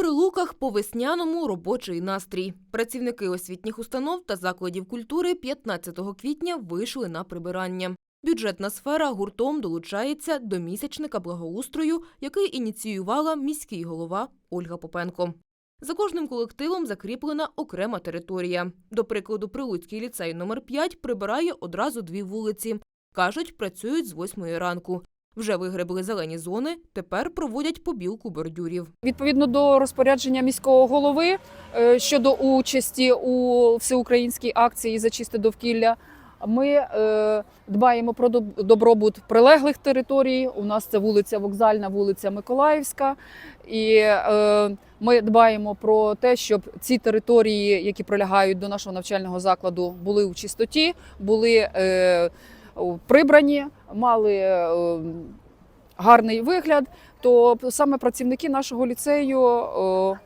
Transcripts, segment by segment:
прилуках по весняному робочий настрій. Працівники освітніх установ та закладів культури 15 квітня вийшли на прибирання. Бюджетна сфера гуртом долучається до місячника благоустрою, який ініціювала міський голова Ольга Попенко. За кожним колективом закріплена окрема територія. До прикладу, Прилуцький ліцей номер 5 прибирає одразу дві вулиці. Кажуть, працюють з 8 ранку. Вже вигребли зелені зони, тепер проводять побілку бордюрів. Відповідно до розпорядження міського голови е, щодо участі у всеукраїнській акції за чисте довкілля, ми е, дбаємо про доб- добробут прилеглих територій. У нас це вулиця Вокзальна, вулиця Миколаївська. І е, ми дбаємо про те, щоб ці території, які прилягають до нашого навчального закладу, були у чистоті, були прибрані, мали е, гарний вигляд то саме працівники нашого ліцею е,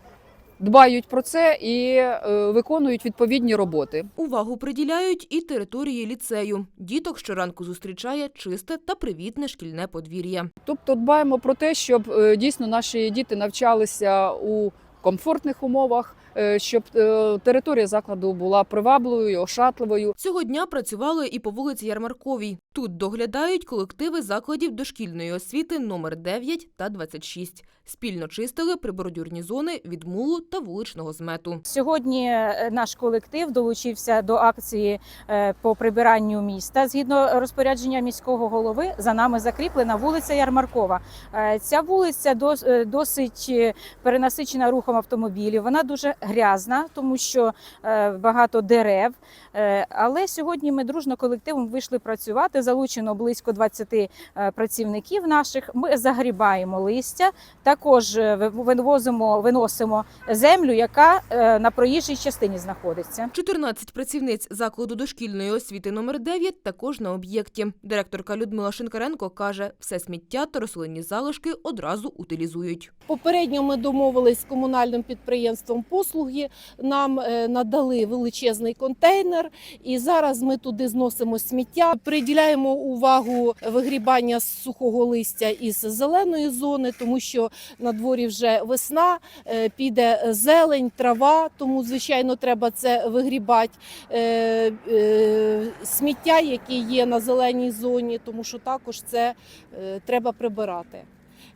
дбають про це і е, виконують відповідні роботи. Увагу приділяють і території ліцею. Діток щоранку зустрічає чисте та привітне шкільне подвір'я. Тобто дбаємо про те, щоб дійсно наші діти навчалися у комфортних умовах, щоб е, територія закладу була привабливою, ошатливою. Цього дня працювали і по вулиці Ярмарковій. Тут доглядають колективи закладів дошкільної освіти номер 9 та 26. Спільно чистили прибордюрні зони від мулу та вуличного змету. Сьогодні е, наш колектив долучився до акції е, по прибиранню міста. Згідно розпорядження міського голови, за нами закріплена вулиця Ярмаркова. Е, Ця вулиця дос- е, досить е, перенасичена рухом автомобілів. Вона дуже грязна, тому що е, багато дерев. Е, Але сьогодні ми дружно колективом вийшли працювати. Залучено близько 20 е, працівників наших. Ми загрібаємо листя. Також вивозимо, виносимо землю, яка на проїжджій частині знаходиться. 14 працівниць закладу дошкільної освіти номер 9 також на об'єкті. Директорка Людмила Шинкаренко каже, все сміття та рослинні залишки одразу утилізують. Попередньо ми домовились з комунальним підприємством послуги. Нам е, надали величезний контейнер, і зараз ми туди зносимо сміття. Приділяємо увагу вигрібання сухого листя із зеленої зони, тому що на дворі вже весна, е, піде зелень, трава, тому звичайно треба це вигрібати. Е, Сміття, яке є на зеленій зоні, тому що також це треба прибирати.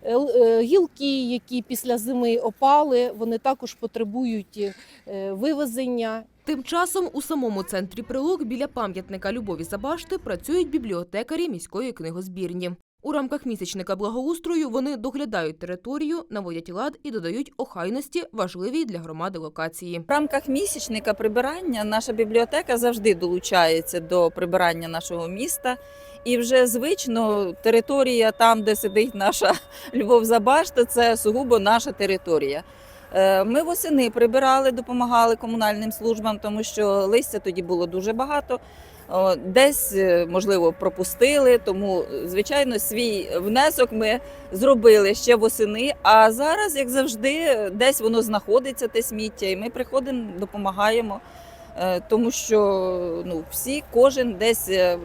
Л- е, Гілки, які після зими опали, вони також потребують е, вивезення. Тим часом у самому центрі прилук біля пам'ятника Любові Забашти працюють бібліотекарі міської книгозбірні. У рамках місячника благоустрою вони доглядають територію, наводять лад і додають охайності важливій для громади локації. В рамках місячника прибирання наша бібліотека завжди долучається до прибирання нашого міста. І вже звично територія там, де сидить наша Любов Забашта, це сугубо наша територія. Е, Ми восени прибирали, допомагали комунальним службам, тому що листя тоді було дуже багато. Десь, е, можливо, пропустили, тому, звичайно, свій внесок ми зробили ще восени. А зараз, як завжди, десь воно знаходиться, те сміття, і ми приходимо, допомагаємо, Е, тому що ну, всі, кожен десь е,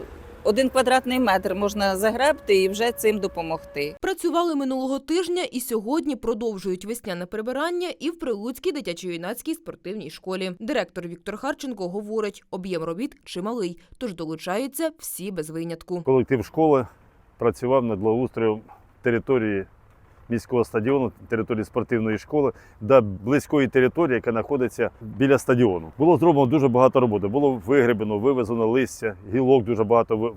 один квадратний метр можна загребти і вже цим допомогти. Працювали минулого тижня і сьогодні продовжують весняне прибирання і в Прилуцькій дитячо-юнацькій спортивній школі. Директор Віктор Харченко говорить, об'єм робіт чималий, тож долучаються всі без винятку. Колектив школи працював над благоустроєм території міського стадіону, території спортивної школи до близької території, яка знаходиться біля стадіону. Було зроблено дуже багато роботи. Було вигребено, вивезено листя, гілок дуже багато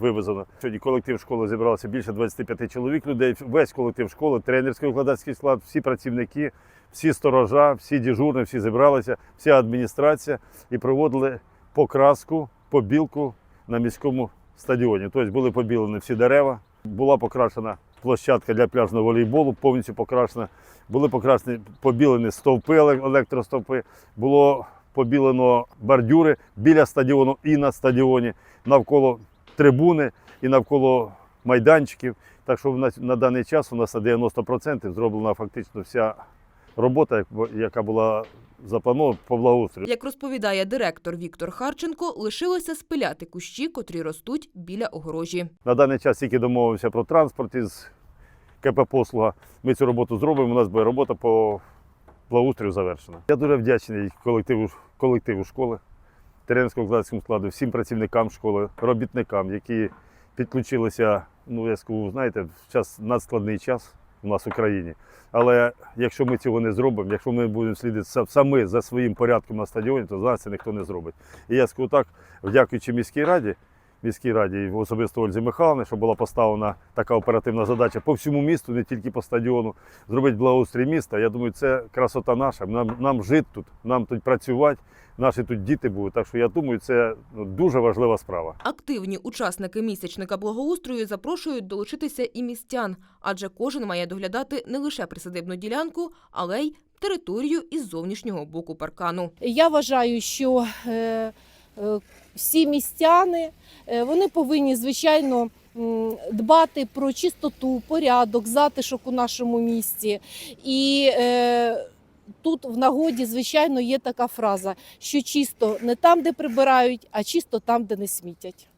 вивезено. Сьогодні колектив школи зібрався більше 25 чоловік людей. Весь колектив школи, тренерський викладацький склад, всі працівники, всі сторожа, всі дежурні, всі зібралися, вся адміністрація і проводили покраску, побілку на міському стадіоні. Тобто були побілені всі дерева, була покрашена площадка для пляжного волейболу, повністю покрашена. Були покрашені побілені стовпи, електростовпи, було побілено бордюри біля стадіону і на стадіоні, навколо трибуни і навколо майданчиків. Так що на, на даний час у нас на 90% зроблена фактично вся робота, яка була запланована по благоустрою. Як розповідає директор Віктор Харченко, лишилося спиляти кущі, котрі ростуть біля огорожі. На даний час тільки домовився про транспорт із КП Послуга. Ми цю роботу зробимо. У нас буде робота по благоустрою завершена. Я дуже вдячний колективу, колективу школи, тренерсько-викладацькому складу, всім працівникам школи, робітникам, які підключилися, ну я скажу, знаєте, в час надскладний час у нас в Україні. Але якщо ми цього не зробимо, якщо ми будемо слідити са- самі за своїм порядком на стадіоні, то за нас це ніхто не зробить. І я скажу так, дякуючи міській раді, міській раді і особисто Ользі Михайловні, що була поставлена така оперативна задача по всьому місту, не тільки по стадіону, зробити благоустрій міста. Я думаю, це красота наша. Нам, нам жити тут, нам тут працювати, наші тут діти будуть. Так що я думаю, це ну, дуже важлива справа. Активні учасники місячника благоустрою запрошують долучитися і містян, адже кожен має доглядати не лише присадибну ділянку, але й територію із зовнішнього боку паркану. Я вважаю, що е, е, всі містяни е, вони повинні звичайно дбати про чистоту, порядок, затишок у нашому місті. І е, тут в нагоді, звичайно, є така фраза, що чисто не там, де прибирають, а чисто там, де не смітять.